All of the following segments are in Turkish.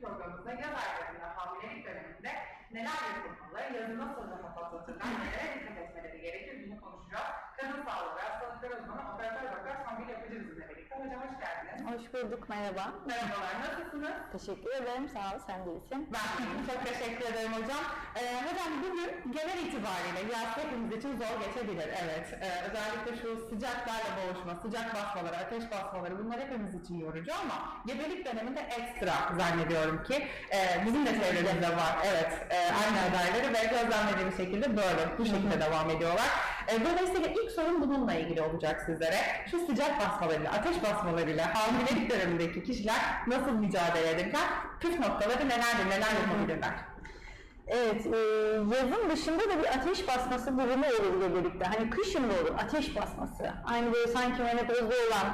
programımızda yaz aylarında hamilelik döneminde neler yapılmalı, yazı nasıl rahat atlatırlar, nelere dikkat etmeleri gerekir bunu konuşacağız. Kadın sağlığı ve hastalıklar uzmanı operatör bizimle birlikte. Hocam hoş geldiniz. Hoş bulduk, merhaba. Merhabalar, nasılsınız? Teşekkür ederim, sağ ol, sen de iyisin. Ben de iyiyim, çok teşekkür ederim hocam. Ee, hocam bugün genel itibariyle yaz hepimiz için zor geçebilir. Evet, Ee, özellikle şu sıcaklarla boğuşma, sıcak basmaları, ateş basmaları bunlar hepimiz için yorucu ama gebelik döneminde ekstra zannediyorum ki e, bizim de çevremizde var. Evet, e, aynı adayları ve gözlemlediğim şekilde böyle, bu şekilde devam ediyorlar. E, dolayısıyla ilk sorum bununla ilgili olacak sizlere. Şu sıcak basmalarıyla, ateş basmalarıyla hamilelik dönemindeki kişiler nasıl mücadele ederler? Püf noktaları nelerdir, neler yapabilirler? Evet, e, yazın dışında da bir ateş basması durumu olur gebelikte. Hani kışın da olur ateş basması. Aynı böyle sanki menopozda olan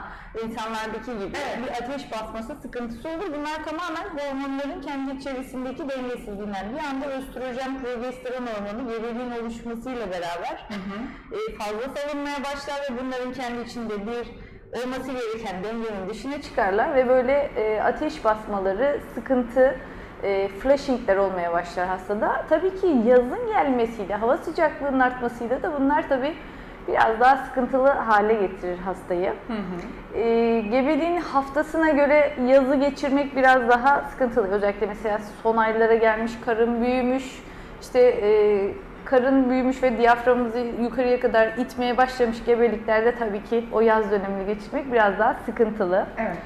insanlardaki gibi bir ateş basması sıkıntısı olur. Bunlar tamamen hormonların kendi içerisindeki dengesizliğinden. Bir anda östrojen, progesteron hormonu gebeliğin oluşmasıyla beraber e, fazla salınmaya başlar ve bunların kendi içinde bir olması gereken dengenin dışına çıkarlar ve böyle e, ateş basmaları, sıkıntı, e, flashingler olmaya başlar hastada. Tabii ki yazın gelmesiyle, hava sıcaklığının artmasıyla da bunlar tabii biraz daha sıkıntılı hale getirir hastayı. E, gebeliğin haftasına göre yazı geçirmek biraz daha sıkıntılı. Özellikle mesela son aylara gelmiş, karın büyümüş, işte e, karın büyümüş ve diyaframımızı yukarıya kadar itmeye başlamış gebeliklerde tabii ki o yaz dönemini geçirmek biraz daha sıkıntılı. Evet.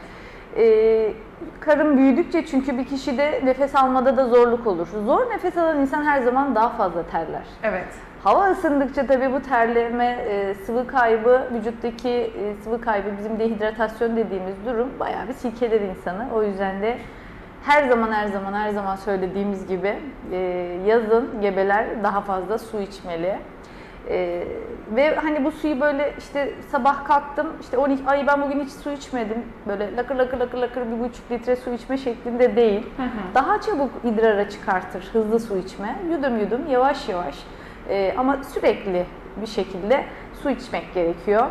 Ee, karın büyüdükçe çünkü bir kişide nefes almada da zorluk olur. Zor nefes alan insan her zaman daha fazla terler. Evet. Hava ısındıkça tabii bu terleme, e, sıvı kaybı, vücuttaki e, sıvı kaybı bizim dehidratasyon dediğimiz durum bayağı bir silkeler insanı. O yüzden de her zaman her zaman her zaman söylediğimiz gibi e, yazın gebeler daha fazla su içmeli. E, ve hani bu suyu böyle işte sabah kalktım işte 12 ay ben bugün hiç su içmedim böyle lakır lakır lakır lakır bir buçuk litre su içme şeklinde değil. Daha çabuk idrara çıkartır hızlı su içme. Yudum yudum yavaş yavaş e, ama sürekli bir şekilde su içmek gerekiyor.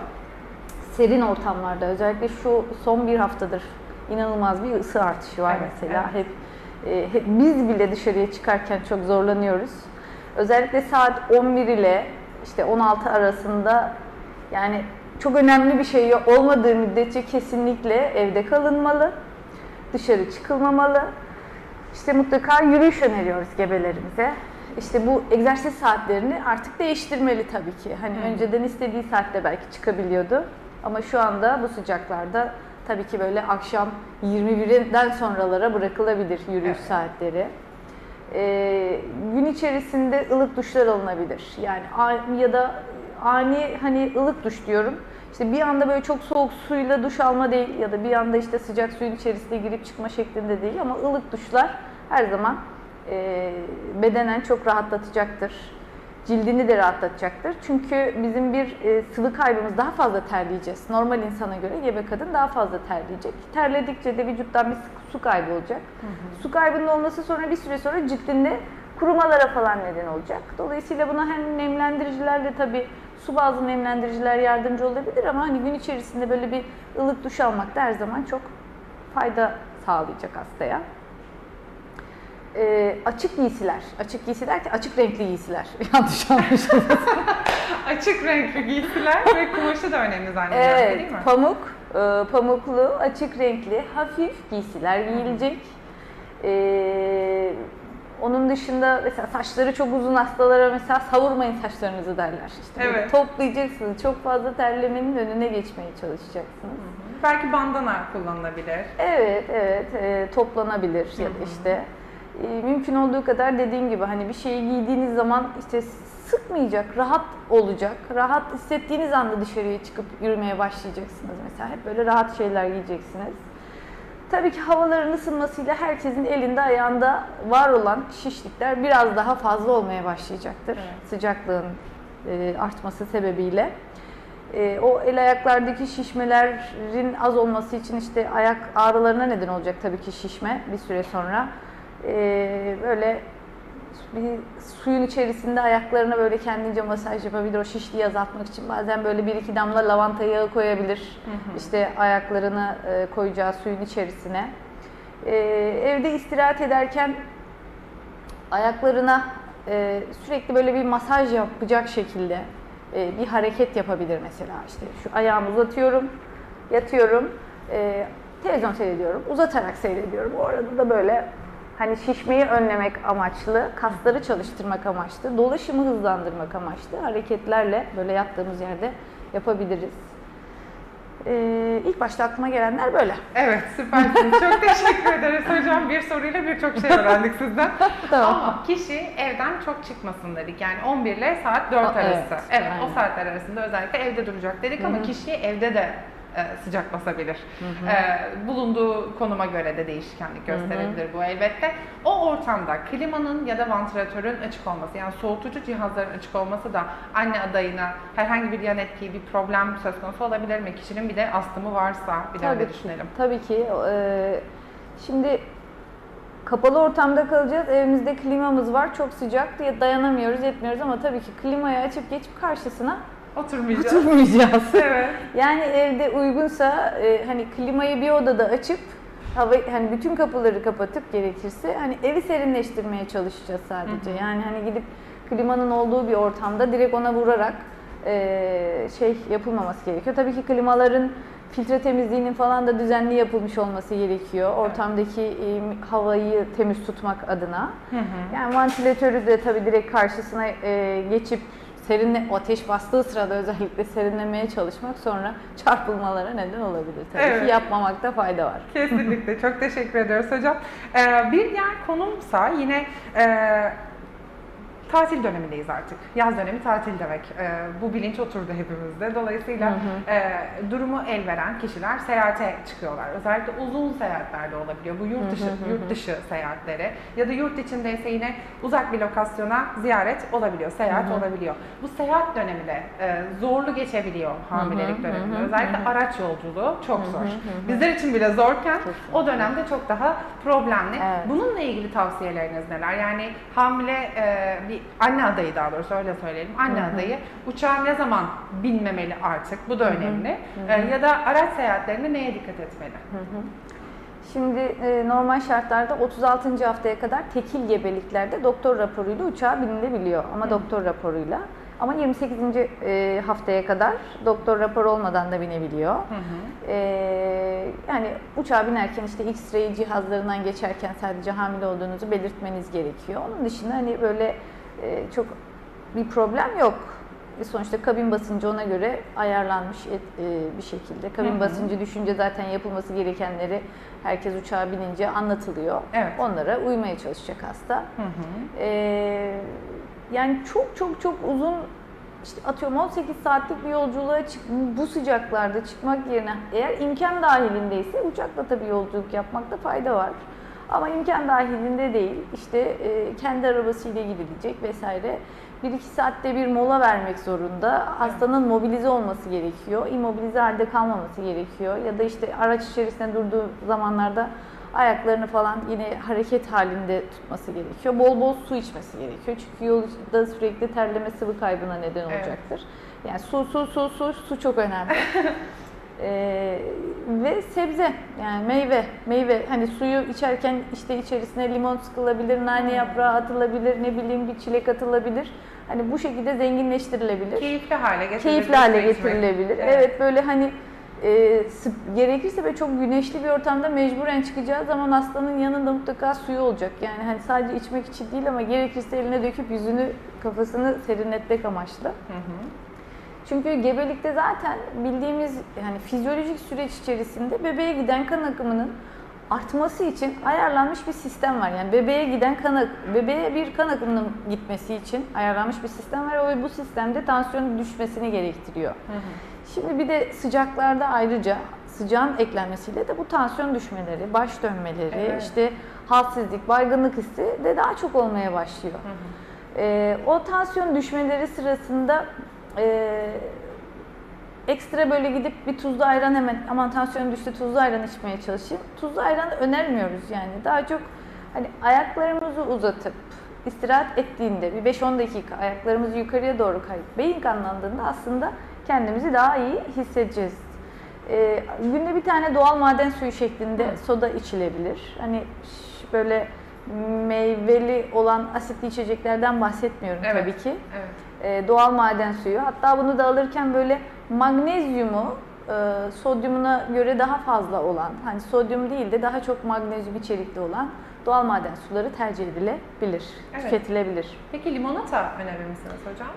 Serin ortamlarda özellikle şu son bir haftadır inanılmaz bir ısı artışı var Evet, mesela. Hep, e, hep biz bile dışarıya çıkarken çok zorlanıyoruz. Özellikle saat 11 ile işte 16 arasında yani çok önemli bir şey olmadığı müddetçe kesinlikle evde kalınmalı. Dışarı çıkılmamalı. İşte mutlaka yürüyüş öneriyoruz gebelerimize. İşte bu egzersiz saatlerini artık değiştirmeli tabii ki. Hani önceden istediği saatte belki çıkabiliyordu. Ama şu anda bu sıcaklarda tabii ki böyle akşam 21'den sonralara bırakılabilir yürüyüş Evet. saatleri. Ee, gün içerisinde ılık duşlar alınabilir. Yani ya da ani hani ılık duş diyorum. İşte bir anda böyle çok soğuk suyla duş alma değil ya da bir anda işte sıcak suyun içerisine girip çıkma şeklinde değil ama ılık duşlar her zaman e, bedenen çok rahatlatacaktır. Cildini de rahatlatacaktır. Çünkü bizim bir e, sıvı kaybımız daha fazla terleyeceğiz. Normal insana göre gebe kadın daha fazla terleyecek. Terledikçe de vücuttan bir su kaybı olacak. Su kaybının olması sonra bir süre sonra cildinde kurumalara falan neden olacak. Dolayısıyla buna hem nemlendiricilerle tabii su bazlı nemlendiriciler yardımcı olabilir ama hani gün içerisinde böyle bir ılık duş almak da her zaman çok fayda sağlayacak hastaya. Ee, açık giysiler, açık giysi derken açık renkli giysiler. Yanlış anlaşılmasın. Açık renkli giysiler ve kumaşı da önemli zannediyorum evet, değil mi? pamuk, e, pamuklu, açık renkli, hafif giysiler giyilecek. Ee, onun dışında mesela saçları çok uzun hastalara mesela savurmayın saçlarınızı derler. İşte Evet. toplayacaksınız. Çok fazla terlemenin önüne geçmeye çalışacaksınız. Belki bandana kullanılabilir. Evet, evet. e, toplanabilir ya da işte. E, mümkün olduğu kadar dediğim gibi hani bir şeyi giydiğiniz zaman işte sıkmayacak, rahat olacak. Rahat hissettiğiniz anda dışarıya çıkıp yürümeye başlayacaksınız mesela. Hep böyle rahat şeyler giyeceksiniz. Tabii ki havaların ısınmasıyla herkesin elinde ayağında var olan şişlikler biraz daha fazla olmaya başlayacaktır. Evet. Sıcaklığın e, artması sebebiyle. E, o el ayaklardaki şişmelerin az olması için işte ayak ağrılarına neden olacak tabii ki şişme bir süre sonra. E, böyle bir suyun içerisinde ayaklarına böyle kendince masaj yapabilir o şişliği azaltmak için. Bazen böyle bir iki damla lavanta yağı koyabilir. İşte ayaklarını e, koyacağı suyun içerisine. E, evde istirahat ederken ayaklarına e, sürekli böyle bir masaj yapacak şekilde e, bir hareket yapabilir mesela. İşte şu ayağımı uzatıyorum, yatıyorum, e, televizyon seyrediyorum, uzatarak seyrediyorum. O arada da böyle hani şişmeyi önlemek amaçlı, kasları çalıştırmak amaçlı, dolaşımı hızlandırmak amaçlı hareketlerle böyle yattığımız yerde yapabiliriz. E, ilk başta aklıma gelenler böyle. Evet süpersiniz. Çok teşekkür ederiz hocam. Bir soruyla birçok şey öğrendik sizden. Tamam. Ama kişi evden çok çıkmasın dedik. Yani 11 ile saat 4 Aa, arası. evet, Evet, o saatler arasında özellikle evde duracak dedik ama Hı hı. kişi evde de sıcak basabilir. E, bulunduğu konuma göre de değişkenlik gösterebilir bu elbette. O ortamda klimanın ya da vantilatörün açık olması yani soğutucu cihazların açık olması da anne adayına herhangi bir yan etki, bir problem söz konusu olabilir mi? Kişinin bir de astımı varsa bir ki. düşünelim. Tabii ki. Ee, şimdi kapalı ortamda kalacağız. Evimizde klimamız var. Çok sıcak diye dayanamıyoruz, etmiyoruz ama tabii ki klimayı açıp geçip karşısına Oturmayacağız. oturmayacağız. evet. yani evde uygunsa e, hani klimayı bir odada açıp hava hani bütün kapıları kapatıp gerekirse hani evi serinleştirmeye çalışacağız sadece. Hı hı. Yani hani gidip klimanın olduğu bir ortamda direkt ona vurarak e, şey yapılmaması gerekiyor. Tabii ki klimaların filtre temizliğinin falan da düzenli yapılmış olması gerekiyor. Ortamdaki e, havayı temiz tutmak adına. Hı hı. Yani vantilatörü de tabii direkt karşısına e, geçip serinle ateş bastığı sırada özellikle serinlemeye çalışmak sonra çarpılmalara neden olabilir tabii Evet. ki yapmamakta fayda var. Kesinlikle. Çok teşekkür ediyoruz hocam. Ee, bir diğer konumsa yine e, tatil dönemindeyiz artık. Yaz dönemi tatil demek. Ee, bu bilinç oturdu hepimizde. Dolayısıyla Hı hı. e, durumu el veren kişiler seyahate çıkıyorlar. Özellikle uzun seyahatlerde olabiliyor. Bu yurt dışı Hı hı hı yurt dışı seyahatleri ya da yurt içindeyse yine uzak bir lokasyona ziyaret olabiliyor, seyahat Hı hı. olabiliyor. Bu seyahat dönemi de e, zorlu geçebiliyor hamilelik döneminde. Özellikle hı hı. araç yolculuğu çok zor. hı, hı hı. Bizler için bile zorken o dönemde çok daha problemli. Evet. Bununla ilgili tavsiyeleriniz neler? Yani hamile e, bir anne adayı daha doğrusu öyle söyleyelim. Anne Hı hı. adayı uçağa ne zaman binmemeli artık? Bu da Hı hı, önemli. hı E, ya da araç seyahatlerinde neye dikkat etmeli? Hı hı. Şimdi e, normal şartlarda 36. haftaya kadar tekil gebeliklerde doktor raporuyla uçağa binilebiliyor ama Hı. doktor raporuyla. Ama 28. e, haftaya kadar doktor raporu olmadan da binebiliyor. Hı hı. Ee, yani uçağa binerken işte X-ray cihazlarından geçerken sadece hamile olduğunuzu belirtmeniz gerekiyor. Onun dışında hani böyle e, çok bir problem yok. E, Sonuçta kabin basıncı ona göre ayarlanmış e, bir şekilde. Kabin Hı hı. basıncı düşünce zaten yapılması gerekenleri herkes uçağa binince anlatılıyor. Evet. Onlara uymaya çalışacak hasta. Hı hı. Ee, yani çok çok çok uzun işte atıyorum 18 saatlik bir yolculuğa çık bu sıcaklarda çıkmak yerine eğer imkan dahilindeyse uçakla tabii yolculuk yapmakta fayda var. Ama imkan dahilinde değil işte e, kendi arabasıyla gidilecek vesaire. 1-2 saatte bir mola vermek zorunda. Hastanın mobilize olması gerekiyor. İmmobilize halde kalmaması gerekiyor. Ya da işte araç içerisinde durduğu zamanlarda ayaklarını falan yine hareket halinde tutması gerekiyor. Bol bol su içmesi gerekiyor. Çünkü yolda sürekli terleme sıvı kaybına neden Evet. olacaktır. Yani su, su, su, su, su çok önemli. Ee, ve sebze yani meyve, meyve hani suyu içerken işte içerisine limon sıkılabilir, nane Hmm. yaprağı atılabilir, ne bileyim bir çilek atılabilir. Hani bu şekilde zenginleştirilebilir Keyifli hale getirilebilir. keyifli hale getirilebilir. Evet. Evet, böyle hani e, gerekirse ve çok güneşli bir ortamda mecburen çıkacağı zaman hastanın yanında mutlaka suyu olacak. Yani hani sadece içmek için değil ama gerekirse eline döküp yüzünü, kafasını serinletmek amaçlı. Hı hı. Çünkü gebelikte zaten bildiğimiz yani fizyolojik süreç içerisinde bebeğe giden kan akımının artması için ayarlanmış bir sistem var. Yani bebeğe giden kan bebeğe bir kan akımının gitmesi için ayarlanmış bir sistem var ve bu sistemde tansiyonun düşmesini gerektiriyor. Hı hı. Şimdi bir de sıcaklarda ayrıca sıcağın eklenmesiyle de bu tansiyon düşmeleri, baş dönmeleri, Evet. işte halsizlik, baygınlık hissi de daha çok olmaya başlıyor. Hı hı. Ee, o tansiyon düşmeleri sırasında e, ekstra böyle gidip bir tuzlu ayran hemen aman tansiyonum düştü tuzlu ayran içmeye çalışayım. Tuzlu ayran önermiyoruz yani. Daha çok hani ayaklarımızı uzatıp istirahat ettiğinde bir 5-10 dakika ayaklarımızı yukarıya doğru kayıp beyin kanlandığında aslında kendimizi daha iyi hissedeceğiz. Ee, günde bir tane doğal maden suyu şeklinde soda içilebilir. Hani böyle meyveli olan asitli içeceklerden bahsetmiyorum Evet. tabii ki. Evet. Ee, doğal maden suyu. Hatta bunu da alırken böyle magnezyumu e, sodyumuna göre daha fazla olan, hani sodyum değil de daha çok magnezyum içerikli olan doğal maden suları tercih edilebilir, Evet. tüketilebilir. Peki limonata önerir misiniz hocam?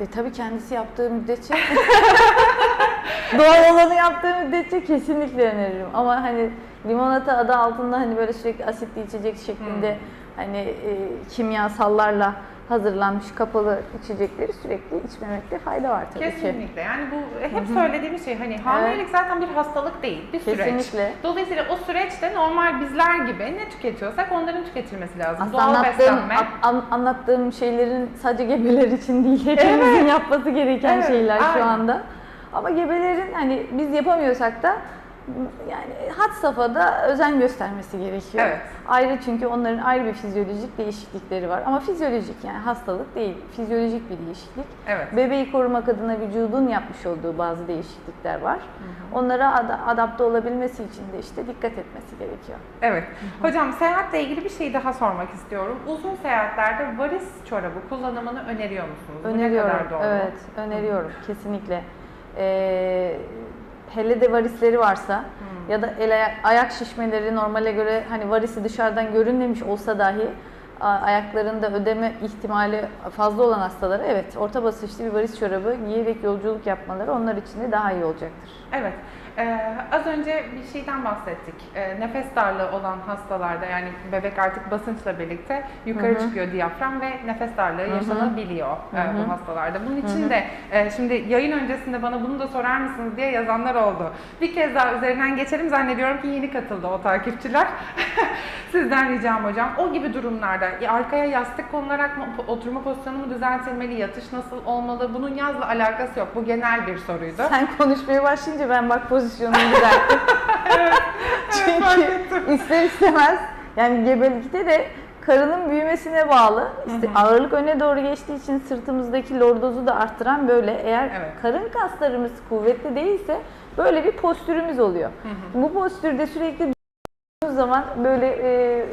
E tabii kendisi yaptığı müddetçe doğal olanı yaptığı müddetçe kesinlikle öneririm. Ama hani limonata adı altında hani böyle sürekli asitli içecek şeklinde hani e, kimyasallarla hazırlanmış kapalı içecekleri sürekli içmemekte fayda var tabii ki. Kesinlikle. Yani bu hep söylediğimiz şey hani hamilelik zaten bir hastalık değil, bir süreç. Kesinlikle. Dolayısıyla o süreçte normal bizler gibi ne tüketiyorsak onların tüketilmesi lazım. Aslında Doğal anlattığım, beslenme. an- anlattığım şeylerin sadece gebeler için değil, hepimizin yapması gereken Evet, şeyler şu aynen. anda. Ama gebelerin hani biz yapamıyorsak da yani had safhada özen göstermesi gerekiyor. Evet. Ayrı çünkü onların ayrı bir fizyolojik değişiklikleri var. Ama fizyolojik yani hastalık değil, fizyolojik bir değişiklik. Evet. Bebeği korumak adına vücudun yapmış olduğu bazı değişiklikler var. Onlara ad- adapte olabilmesi için de işte dikkat etmesi gerekiyor. Evet. Hocam seyahatle ilgili bir şey daha sormak istiyorum. Uzun seyahatlerde varis çorabı kullanımını öneriyor musunuz? Bu Öneriyorum. ne kadar doğru? Evet, öneriyorum kesinlikle. Ee, hele de varisleri varsa ya da el ayak, ayak şişmeleri normale göre hani varisi dışarıdan görünmemiş olsa dahi ayaklarında ödeme ihtimali fazla olan hastalara evet orta basınçlı bir varis çorabı giyerek yolculuk yapmaları onlar için de daha iyi olacaktır. Evet. Ee, az önce bir şeyden bahsettik. Ee, nefes darlığı olan hastalarda yani bebek artık basınçla birlikte yukarı çıkıyor diyafram ve nefes darlığı yaşanabiliyor e, bu hastalarda. Bunun için de e, şimdi yayın öncesinde bana bunu da sorar mısınız diye yazanlar oldu. Bir kez daha üzerinden geçelim. Zannediyorum ki yeni katıldı o takipçiler. Sizden ricam hocam. O gibi durumlarda ya arkaya yastık konularak mı oturma pozisyonu mu düzeltilmeli, yatış nasıl olmalı? Bunun yazla alakası yok. Bu genel bir soruydu. Sen konuşmaya başlayınca ben bak pozisyonumu düzelttim. Çünkü ister istemez yani gebelikte de karının büyümesine bağlı. İşte ağırlık öne doğru geçtiği için sırtımızdaki lordozu da arttıran böyle eğer Evet. karın kaslarımız kuvvetli değilse böyle bir postürümüz oluyor. Bu postürde sürekli zaman böyle e,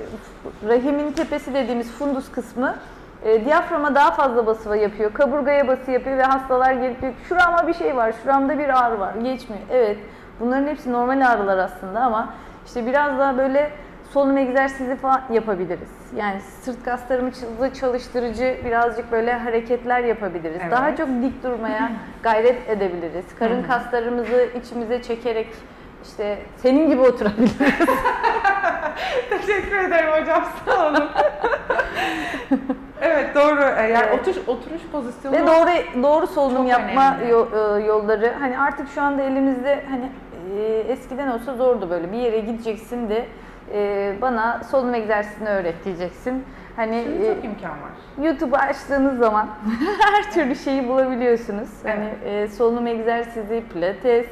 rahimin tepesi dediğimiz fundus kısmı e, diyaframa daha fazla baskı yapıyor. Kaburgaya bası yapıyor ve hastalar gelip diyor şurama bir şey var, şuramda bir ağrı var. Geçmiyor. Evet. Bunların hepsi normal ağrılar aslında ama işte biraz daha böyle solunum egzersizi falan yapabiliriz. Yani sırt kaslarımızı çalıştırıcı birazcık böyle hareketler yapabiliriz. Evet. Daha çok dik durmaya gayret edebiliriz. Karın kaslarımızı içimize çekerek işte senin gibi oturabiliriz. Teşekkür ederim hocam. Sağ olun. evet doğru. Ee, Yani Evet. oturuş, oturuş pozisyonu Ve doğru doğru solunum yapma önemli. e, yolları hani artık şu anda elimizde hani e, eskiden olsa zordu böyle bir yere gideceksin de e, bana solunum egzersizini öğret diyeceksin. Hani Şimdi e, çok imkan var. YouTube'u açtığınız zaman her türlü şeyi bulabiliyorsunuz. Hani e, solunum egzersizi, pilates,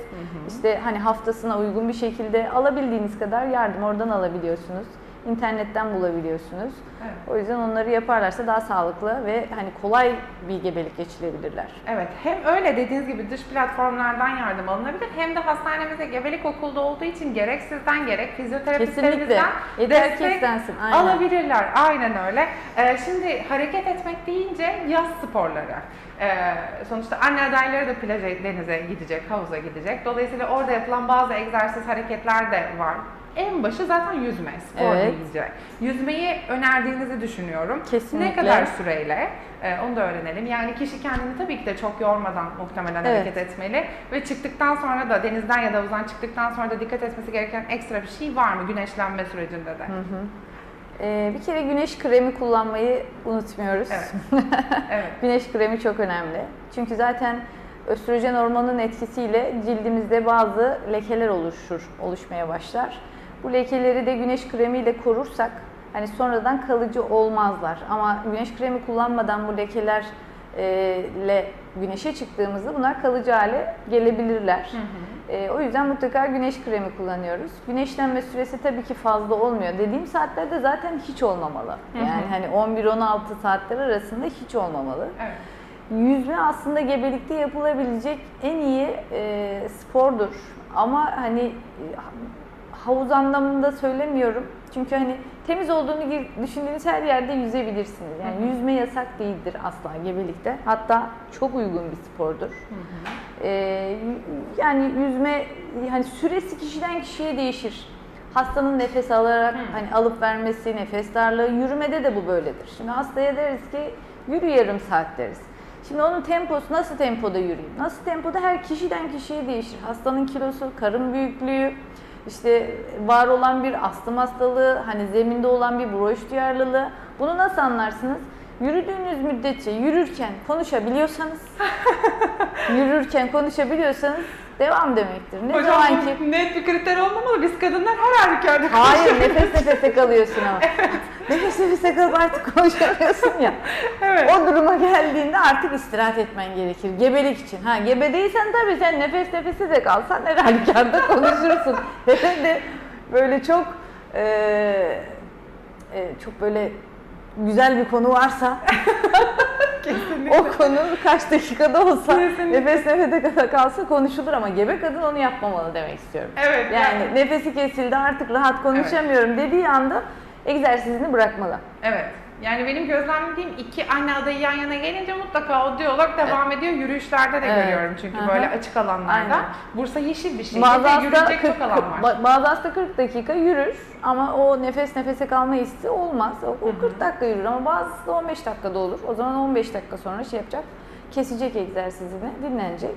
işte hani haftasına uygun bir şekilde alabildiğiniz kadar yardım oradan alabiliyorsunuz. İnternetten bulabiliyorsunuz. Evet. O yüzden onları yaparlarsa daha sağlıklı ve hani kolay bir gebelik geçirebilirler. Evet, hem öyle dediğiniz gibi dış platformlardan yardım alınabilir hem de hastanemizde gebelik okulda olduğu için gerek sizden gerek ki destek. Aynen. alabilirler. Aynen öyle. Ee, şimdi hareket etmek deyince yaz sporları. Ee, sonuçta anne adayları da plaja, denize gidecek, havuza gidecek. Dolayısıyla orada yapılan bazı egzersiz hareketler de var. En başı zaten yüzme, spor Evet. deyince. Yüzmeyi önerdiğinizi düşünüyorum. Kesinlikle. Ne kadar süreyle? Ee, onu da öğrenelim. Yani kişi kendini tabii ki de çok yormadan muhtemelen Evet. hareket etmeli. Ve çıktıktan sonra da denizden ya da havuzdan çıktıktan sonra da dikkat etmesi gereken ekstra bir şey var mı güneşlenme sürecinde de? Ee, bir kere güneş kremi kullanmayı unutmuyoruz. Evet. Evet. güneş kremi çok önemli. Çünkü zaten östrojen hormonunun etkisiyle cildimizde bazı lekeler oluşur, oluşmaya başlar. Bu lekeleri de güneş kremiyle korursak hani sonradan kalıcı olmazlar. Ama güneş kremi kullanmadan bu lekeler e, ile güneşe çıktığımızda bunlar kalıcı hale gelebilirler. E, o yüzden mutlaka güneş kremi kullanıyoruz. Güneşlenme süresi tabii ki fazla olmuyor. Dediğim saatlerde zaten hiç olmamalı. Yani hani 11-16 saatler arasında hiç olmamalı. Evet. Yüzme aslında gebelikte yapılabilecek en iyi e, spordur. Ama hani havuz anlamında söylemiyorum. Çünkü hani temiz olduğunu düşündüğünüz her yerde yüzebilirsiniz. Yani yüzme yasak değildir asla gebelikte. Hatta çok uygun bir spordur. E, y- yani yüzme hani süresi kişiden kişiye değişir. Hastanın nefes alarak hani alıp vermesi, nefes darlığı, yürümede de bu böyledir. Şimdi hastaya deriz ki yürü yarım saat deriz. Şimdi onun temposu nasıl tempoda yürüyeyim? Nasıl tempoda her kişiden kişiye değişir. Hastanın kilosu, karın büyüklüğü, işte var olan bir astım hastalığı, hani zeminde olan bir broş duyarlılığı. Bunu nasıl anlarsınız? Yürüdüğünüz müddetçe yürürken konuşabiliyorsanız, yürürken konuşabiliyorsanız devam demektir. Ne Hocam zaman ki bu net bir kriter olmamalı. Biz kadınlar her halükarda Hayır nefes nefese kalıyorsun ama. nefes nefese kalıp artık konuşamıyorsun ya. Evet. O duruma geldiğinde artık istirahat etmen gerekir. Gebelik için. Ha gebe değilsen tabii sen nefes nefese de kalsan her halükarda konuşursun. Hele de böyle çok eee, e, çok böyle güzel bir konu varsa Kesinlikle. o konu kaç dakikada olsa Kesinlikle. nefes nefese kalsa konuşulur ama gebe kadın onu yapmamalı demek istiyorum. Evet. Yani nefesi kesildi artık rahat konuşamıyorum dediği anda egzersizini bırakmalı. Evet. Yani benim gözlemlediğim iki anne adayı yan yana gelince mutlaka o diyalog devam ediyor. Yürüyüşlerde de Evet. görüyorum çünkü hı. böyle açık alanlarda. Aynen. Bursa yeşil bir şey. Bazı yürüyecek 40, çok alan var. ba- bazı hasta 40 dakika yürür ama o nefes nefese kalma hissi olmaz. O, o 40 dakika yürür ama bazısı da 15 dakikada olur. O zaman 15 dakika sonra şey yapacak, kesecek egzersizini, dinlenecek.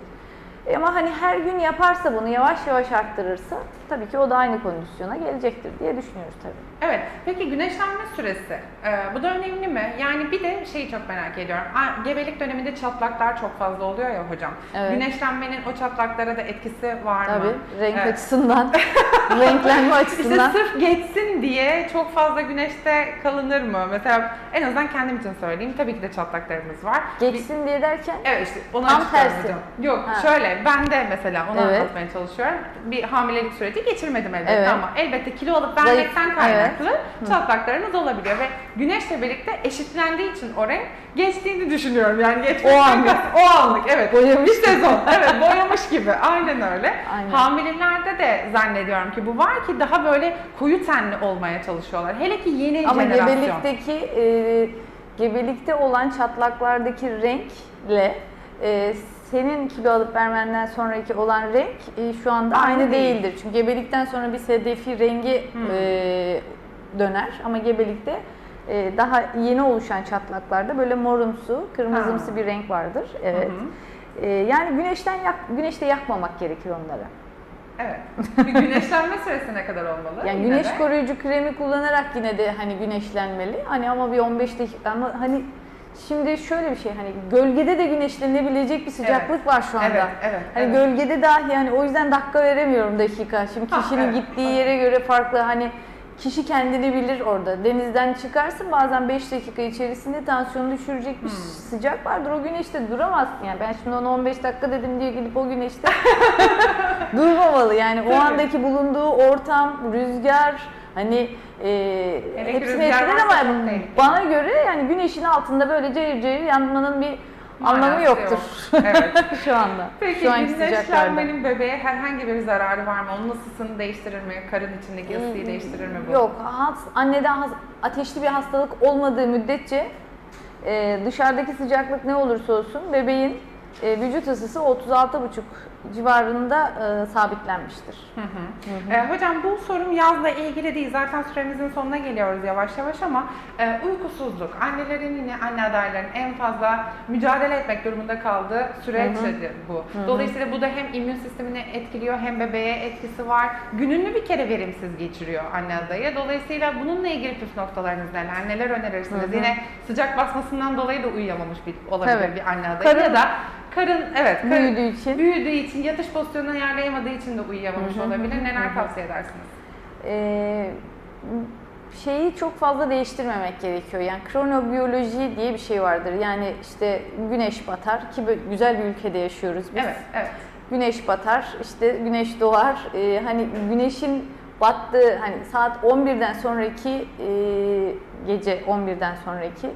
E Ama hani her gün yaparsa bunu yavaş yavaş arttırırsa tabii ki o da aynı kondisyona gelecektir diye düşünüyoruz tabii. Evet. Peki güneşlenme süresi. Ee, bu da önemli mi? Yani bir de şeyi çok merak ediyorum. A- Gebelik döneminde çatlaklar çok fazla oluyor ya hocam. Evet. Güneşlenmenin o çatlaklara da etkisi var mı? Tabii renk Evet. açısından, renklenme İşte açısından. sırf geçsin diye çok fazla güneşte kalınır mı? Mesela en azından kendim için söyleyeyim. Tabii ki de çatlaklarımız var. Geçsin diye derken Evet işte onu Tam açıklıyorum tersi. hocam. Yok Ha. şöyle ben de mesela onu Evet. anlatmaya çalışıyorum. Bir hamilelik süreci geçirmedim elbette Evet. ama elbette kilo alıp vermekten Zayıf, kaynaklı çatlaklarınız olabiliyor ve güneşle birlikte eşitlendiği için o renk geçtiğini düşünüyorum. Yani geçmekten O anlık. O anlık evet. Boyamış Bir sezon. evet boyamış gibi. Aynen öyle. Aynen. Hamilelerde de zannediyorum ki bu var ki daha böyle koyu tenli olmaya çalışıyorlar. Hele ki yeni Ama jenerasyon. gebelikteki e, gebelikte olan çatlaklardaki renkle e, senin kilo alıp vermenden sonraki olan renk e, şu anda Aynı aynı, değil. değildir. Çünkü gebelikten sonra bir sedefi rengi Hmm. e, döner ama gebelikte e, daha yeni oluşan çatlaklarda böyle morumsu, kırmızımsı Ha. bir renk vardır. Hı Evet. hı. E, yani güneşten yak, güneşte yakmamak gerekir onları. Evet. Bir güneşlenme süresi ne kadar olmalı? Yani güneş de. koruyucu kremi kullanarak yine de hani güneşlenmeli. Hani ama bir 15 dakika ama hani şimdi şöyle bir şey hani gölgede de güneşlenebilecek bir sıcaklık var şu anda. Evet, evet. Hani evet. gölgede dahi hani o yüzden dakika veremiyorum dakika. Şimdi Ha, kişinin evet. gittiği yere göre farklı hani kişi kendini bilir orada. Denizden çıkarsın bazen 5 dakika içerisinde tansiyonu düşürecek bir Hmm. sıcak vardır. O güneşte duramazsın yani. Ben şimdi ona 15 dakika dedim diye gidip o güneşte durmamalı. Yani o andaki bulunduğu ortam, rüzgar hani e, rüzgar etkiler ama bana göre yani güneşin altında böyle cayır cayır yanmanın bir anlamı Manası yok. Evet. şu anda. Peki şu güneşlenmenin bebeğe herhangi bir zararı var mı? Onun ısısını değiştirir mi? Karın içindeki ısıyı değiştirir mi bu? Hmm, Yok, annede ateşli bir hastalık olmadığı müddetçe e, dışarıdaki sıcaklık ne olursa olsun bebeğin e, vücut ısısı 36,5 civarında e, sabitlenmiştir. Hı hı. Ee, hocam bu sorum yazla ilgili değil. Zaten süremizin sonuna geliyoruz yavaş yavaş ama e, uykusuzluk, annelerin yine anne adayların en fazla mücadele etmek durumunda kaldığı süreçtir bu. Dolayısıyla bu da hem immün sistemini etkiliyor hem bebeğe etkisi var. Gününü bir kere verimsiz geçiriyor anne adayı. Dolayısıyla bununla ilgili püf noktalarınız neler? Neler önerirsiniz? Hı hı. Yine sıcak basmasından dolayı da uyuyamamış bir olabilir Tabii. bir anne adayı Karın- ya da karın evet karın, Büyüdüğü için. büyüdüğü için yatış pozisyonunu ayarlayamadığı için de uyuyamamış Hı hı, olabilir. Neler tavsiye edersiniz? E, şeyi çok fazla değiştirmemek gerekiyor. Yani kronobiyoloji diye bir şey vardır. Yani işte güneş batar ki böyle güzel bir ülkede yaşıyoruz biz. Evet, evet. Güneş batar, işte güneş doğar. Ee, hani güneşin battığı hani saat 11'den sonraki e, gece 11'den sonraki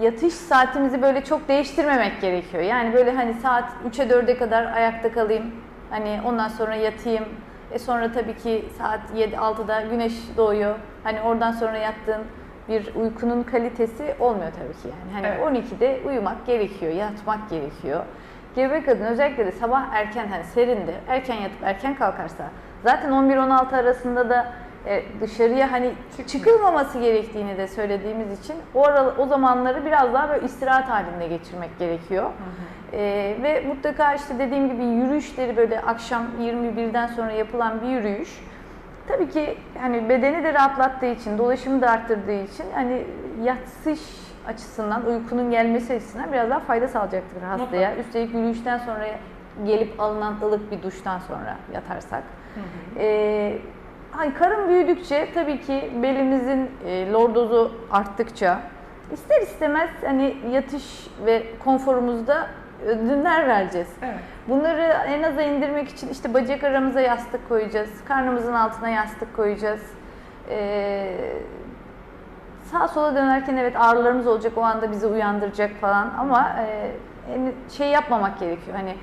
yatış saatimizi böyle çok değiştirmemek gerekiyor. Yani böyle hani saat 3'e 4'e kadar ayakta kalayım. Hani ondan sonra yatayım. E sonra tabii ki saat 7-6'da güneş doğuyor. Hani oradan sonra yattığın bir uykunun kalitesi olmuyor tabii ki yani. Hani Evet. 12'de uyumak gerekiyor, yatmak gerekiyor. Gebe kadın özellikle de sabah erken hani serinde erken yatıp erken kalkarsa zaten 11-16 arasında da e, dışarıya hani çıkılmaması gerektiğini de söylediğimiz için o, ara, o zamanları biraz daha böyle istirahat halinde geçirmek gerekiyor. E, ve mutlaka işte dediğim gibi yürüyüşleri böyle akşam 21'den sonra yapılan bir yürüyüş tabii ki hani bedeni de rahatlattığı için, dolaşımı da arttırdığı için hani yatsış açısından, uykunun gelmesi açısından biraz daha fayda sağlayacaktır hastaya. Üstelik yürüyüşten sonra gelip alınan ılık bir duştan sonra yatarsak. Ee, hani karın büyüdükçe tabii ki belimizin e, lordozu arttıkça ister istemez hani yatış ve konforumuzda ödünler vereceğiz. Evet. Bunları en aza indirmek için işte bacak aramıza yastık koyacağız, karnımızın altına yastık koyacağız. Ee, sağa sola dönerken evet ağrılarımız olacak, o anda bizi uyandıracak falan ama e, şey yapmamak gerekiyor. Hani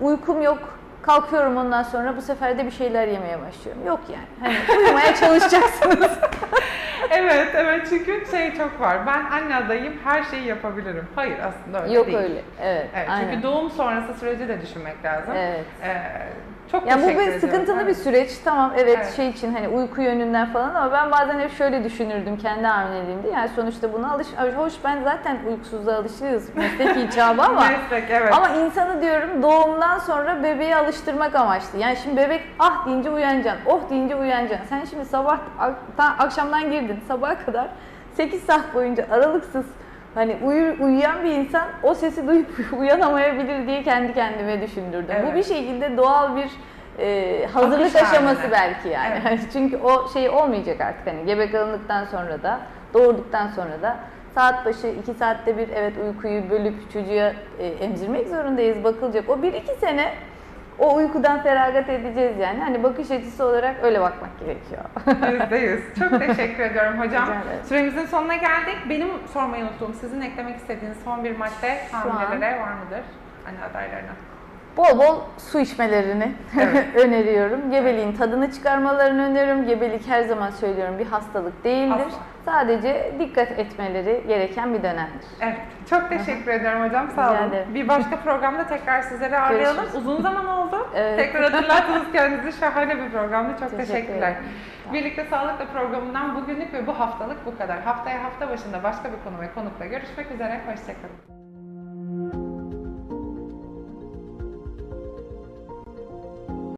uykum yok, kalkıyorum ondan sonra bu sefer de bir şeyler yemeye başlıyorum. Yok yani. Hani uyumaya çalışacaksınız. Evet, evet çünkü şey çok var. Ben anne adayım, her şeyi yapabilirim. Hayır aslında öyle yok değil. öyle. Evet, Evet, aynen. çünkü doğum sonrası süreci de düşünmek lazım. Evet. Ee, çok Yani bu bir ediyorum. sıkıntılı bir Evet. süreç. Tamam evet, Evet. şey için hani uyku yönünden falan ama ben bazen hep şöyle düşünürdüm kendi hamileliğimde. Yani sonuçta buna alış hoş ben zaten uykusuzluğa alışığız meslek icabı ama Meslek, evet. ama insanı diyorum doğumdan sonra bebeği alıştırmak amaçlı. Yani şimdi bebek ah deyince uyanacaksın, oh deyince uyanacaksın. Sen şimdi sabah akşamdan girdin sabaha kadar 8 saat boyunca aralıksız hani uyu, uyuyan bir insan o sesi duyup uyanamayabilir diye kendi kendime düşündürdüm. Bu Evet. bir şekilde doğal bir e, hazırlık Akış aşaması haline. belki yani. Evet. Çünkü o şey olmayacak artık hani gebe kalındıktan sonra da doğurduktan sonra da saat başı 2 saatte bir evet uykuyu bölüp çocuğa e, emzirmek zorundayız bakılacak. O 1-2 sene o uykudan feragat edeceğiz yani. Hani bakış açısı olarak öyle bakmak gerekiyor. Yüzde yüz. Çok teşekkür ediyorum hocam. Süremizin sonuna geldik. Benim sormayı unuttuğum, sizin eklemek istediğiniz son bir madde hamilelere var mıdır? Anne adaylarına. Bol bol su içmelerini Evet. öneriyorum. Gebeliğin tadını çıkarmalarını öneriyorum. Gebelik her zaman söylüyorum bir hastalık değildir. Asla. Sadece dikkat etmeleri gereken bir dönemdir. Evet. Çok teşekkür ediyorum hocam. Sağ Rica olun. ederim. Bir başka programda tekrar sizleri ağırlayalım. Görüşürüz. Uzun zaman oldu. Evet. Tekrar hatırlattınız kendinizi. Şahane bir programdı. Çok Teşekkür teşekkürler. ederim. Birlikte Sağlıkla programından bugünlük ve bu haftalık bu kadar. Haftaya hafta başında başka bir konu ve konukla görüşmek üzere. Hoşçakalın.